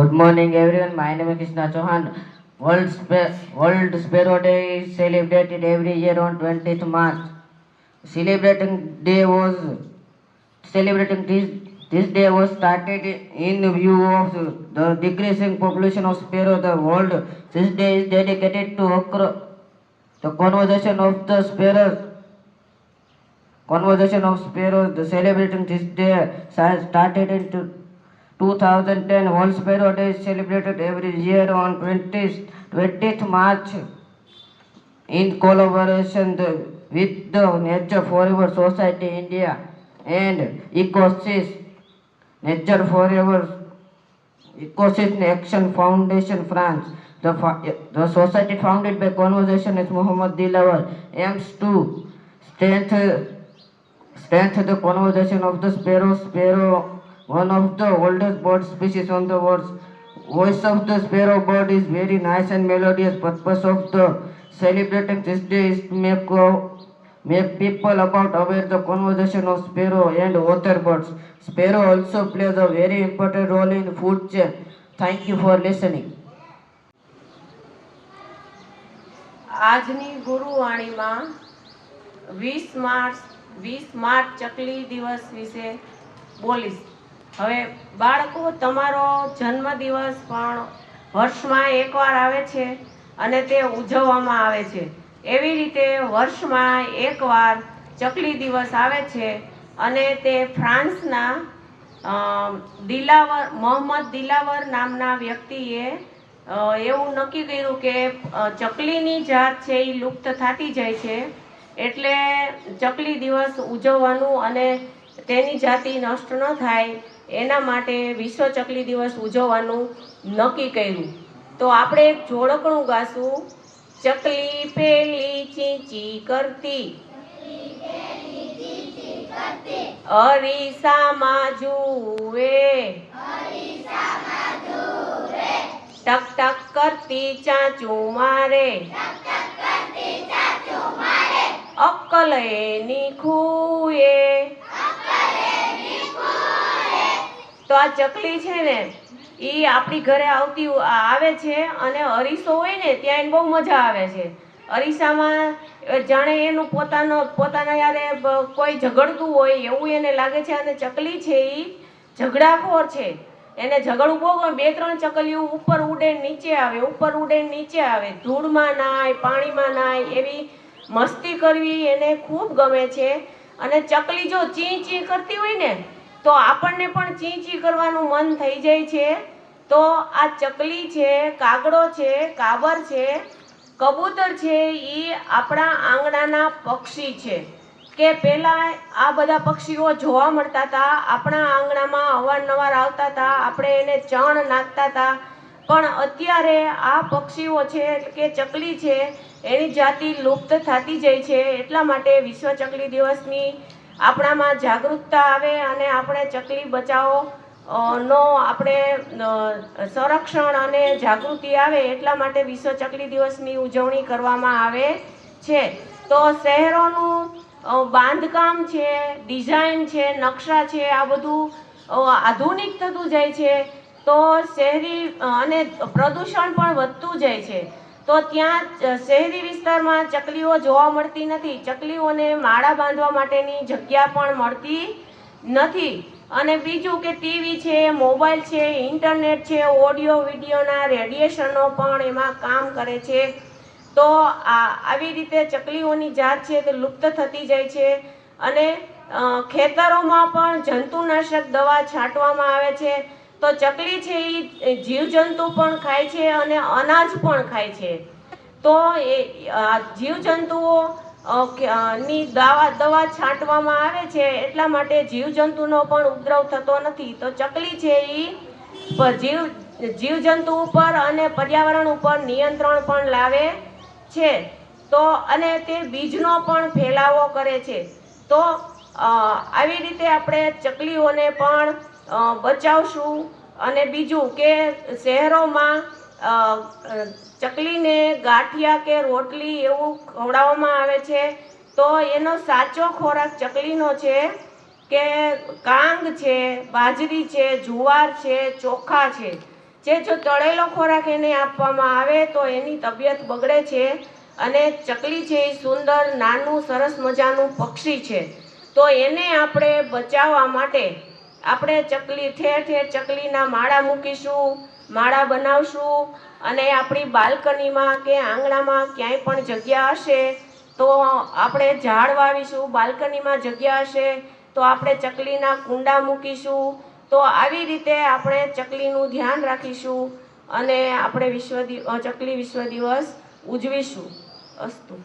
Good morning, everyone. My name is Krishna Chauhan. World, Spa- World Sparrow Day is celebrated every year on 20th March. Celebrating day was celebrating this this day was started in view of the decreasing population of sparrow the world. This day is dedicated to the conversation of the sparrows. Conversation of sparrows. The celebrating this day started in two- 2010. World Sparrow Day is celebrated every year on 20th, 20th March in collaboration with the Nature Forever Society India and Ecosys Nature Forever Ecosystem Action Foundation France. The, the society founded by conversationist Muhammad Dilawar aims to strengthen the conservation of the sparrow. Sparrow, one of the oldest bird species on the world. Voice of the sparrow bird is very nice and melodious. Purpose of the celebrating this day is to make uh, make people about aware the conservation of sparrow and other birds. Sparrow also plays a very important role in food chain. Thank you for listening. આજની ગુરુવાણીમાં વીસ March વીસ March ચકલી દિવસ વિશે બોલીશ હવે બાળકો, તમારો જન્મદિવસ પણ વર્ષમાં એકવાર આવે છે અને તે ઉજવવામાં આવે છે. એવી રીતે વર્ષમાં એકવાર ચકલી દિવસ આવે છે અને તે ફ્રાન્સના દિલાવર, મોહમ્મદ દિલાવર નામના વ્યક્તિએ એવું નક્કી કર્યું કે ચકલીની જાત છે એ લુપ્ત થતી જાય છે. એટલે ચકલી દિવસ ઉજવવાનું અને તેની જાતિ નષ્ટ ન થાય. એના માટે વિશ્વ ચકલી દિવસ ઉજવવાનું નક્કી કર્યું. તો આપણે એક જોડકણું ગાશું. ચકલી પેલી ચીંચી કરતી. અરીસામાં જુએ. ટક ટક કરતી ચાચું મારે. અક્કલ એની ખૂએ. તો આ ચકલી છે ને એ આપણી ઘરે આવતી આવે છે અને અરીસો હોય ને ત્યાં એને બહુ મજા આવે છે. અરીસામાં જાણે એનું પોતાનો, પોતાના યારે કોઈ ઝઘડતું હોય એવું એને લાગે છે અને ચકલી છે એ ઝઘડાખોર છે. એને ઝઘડવું બહુ બે, ત્રણ ચકલીઓ ઉપર ઉડે નીચે આવે, ઉપર ઉડે નીચે આવે. ધૂળમાં નાય, પાણીમાં નાય એવી મસ્તી કરવી એને ખૂબ ગમે છે. અને ચકલી જો ચી ચી કરતી હોય ને તો આપણને પણ ચી ચી કરવાનું મન થઈ જાય છે. તો આ ચકલી છે, કાગડો છે, કાબર છે, કબૂતર છે એ આપણા આંગણાના પક્ષી છે. કે પહેલાં આ બધા પક્ષીઓ જોવા મળતા હતા આપણા આંગણામાં અવારનવાર આવતા હતા આપણે એને ચણ નાખતા હતા પણ અત્યારે આ પક્ષીઓ છે, કે ચકલી છે, એની જાતિ લુપ્ત થતી જાય છે. એટલા માટે વિશ્વ ચકલી દિવસની આપણામાં જાગૃતતા આવે અને આપણે ચકલી બચાવો નો આપણે સંરક્ષણ અને જાગૃતિ આવે એટલા માટે વિશ્વ ચકલી દિવસની ઉજવણી કરવામાં આવે છે. તો શહેરોનું બાંધકામ છે, ડિઝાઇન છે, નકશા છે, આ બધું આધુનિક થતું જાય છે. તો શહેરી અને પ્રદૂષણ પણ વધતું જાય છે. તો ત્યાં શહેરી વિસ્તારમાં ચકલીઓ જોવા મળતી નથી. ચકલીઓને માળા બાંધવા માટેની જગ્યા પણ મળતી નથી. અને બીજું કે ટીવી છે, મોબાઈલ છે, ઇન્ટરનેટ છે, ઓડિયો, વિડીયોના રેડિયેશનો પણ એમાં કામ કરે છે. તો આવી રીતે ચકલીઓની જાત છે તે લુપ્ત થતી જાય છે અને ખેતરોમાં પણ જંતુનાશક દવા છાંટવામાં આવે છે. તો ચકલી છે એ જીવજંતુ પણ ખાય છે અને અનાજ પણ ખાય છે. તો એ જીવજંતુઓ ની દવા દવા છાંટવામાં આવે છે એટલા માટે જીવજંતુનો પણ ઉપદ્રવ થતો નથી. તો ચકલી છે એ જીવ, જીવજંતુ ઉપર અને પર્યાવરણ ઉપર નિયંત્રણ પણ લાવે છે. તો, અને તે બીજનો પણ ફેલાવો કરે છે. તો આવી રીતે આપણે ચકલીઓને પણ બચાવશું. અને બીજું કે શહેરોમાં ચકલીને ગાંઠિયા કે રોટલી એવું ખવડાવવામાં આવે છે, તો એનો સાચો ખોરાક ચકલીનો છે કે કાંગ છે, બાજરી છે, જુવાર છે, ચોખા છે. જે જો તળેલો ખોરાક એને આપવામાં આવે, તો એની તબિયત બગડે છે અને ચકલી છે એ સુંદર, નાનું, સરસ મજાનું પક્ષી છે. તો એને આપણે બચાવવા માટે આપણે ચકલી ઠેર ઠેર ચકલીના માળા મૂકીશું, માળા બનાવશું અને આપણી બાલ્કનીમાં કે આંગણામાં ક્યાંય પણ જગ્યા હશે તો આપણે ઝાડ વાવીશું, બાલ્કનીમાં જગ્યા હશે તો આપણે ચકલીના કુંડા મૂકીશું, તો આવી રીતે આપણે ચકલીનું ધ્યાન રાખીશું અને આપણે વિશ્વ ચકલી વિશ્વ દિવસ ઉજવીશું. અસ્તુ.